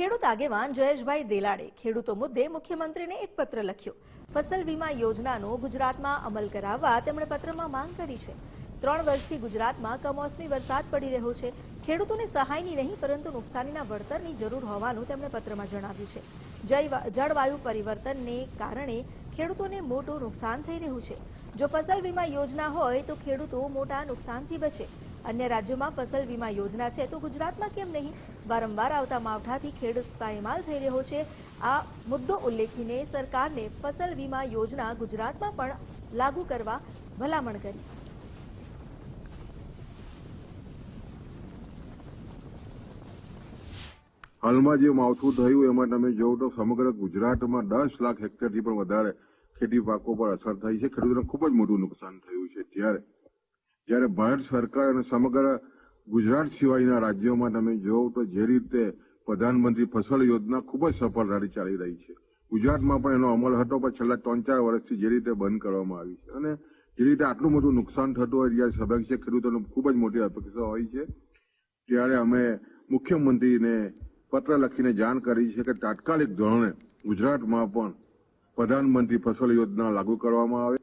ખેડૂત આગેવાન જયેશભાઈ દેલાડે ખેડૂતો મુદ્દે મુખ્યમંત્રીને એક પત્ર લખ્યો. ફસલ વીમા યોજનાનો ગુજરાતમાં અમલ કરાવવા તેમણે પત્રમાં માંગ કરી છે. ત્રણ વર્ષથી ગુજરાતમાં કમોસમી વરસાદ પડી રહ્યો છે. ખેડૂતોને સહાયની નહીં, પરંતુ નુકસાનીના વળતરની જરૂર હોવાનું તેમણે પત્રમાં જણાવ્યું છે. જળવાયુ પરિવર્તનને કારણે ખેડૂતોને મોટું નુકસાન થઈ રહ્યું છે. જો ફસલ વીમા યોજના હોય, તો ખેડૂતો મોટા નુકસાનથી બચે. અન્ય રાજ્યોમાં ફસલ વીમા યોજના છે તો ગુજરાતમાં કેમ નહીં? વારંવાર આવતા માવઠાથી ખેડૂત પાયમાલ થઈ રહ્યો છે. આ મુદ્દો ઉલ્લેખીને સરકારને ફસલ વીમા યોજના ગુજરાતમાં પણ લાગુ કરવા ભલામણ કરી. હાલમાં જે માવઠું થયું એમાં તમે જોવો તો સમગ્ર ગુજરાતમાં દસ લાખ હેક્ટરથી પણ વધારે ખેતી પાકો પર અસર થઈ છે. ખેડૂતોને ખૂબ જ મોટું નુકસાન થયું છે. ત્યારે જ્યારે ભારત સરકાર અને સમગ્ર ગુજરાત સિવાયના રાજ્યોમાં તમે જોવો તો જે રીતે પ્રધાનમંત્રી ફસલ યોજના ખૂબ જ સફળતાથી ચાલી રહી છે. ગુજરાતમાં પણ એનો અમલ હતો, પણ છેલ્લા ત્રણ ચાર વર્ષથી જે રીતે બંધ કરવામાં આવી છે અને જે રીતે આટલું બધું નુકસાન થતું હોય ત્યારે સભ્યક્ષ ખેડૂતોને ખૂબ જ મોટી અપેક્ષા હોય છે. ત્યારે અમે મુખ્યમંત્રીને પત્ર લખીને જાણ કરી છે કે તાત્કાલિક ધોરણે ગુજરાતમાં પણ પ્રધાનમંત્રી ફસલ યોજના લાગુ કરવામાં આવે.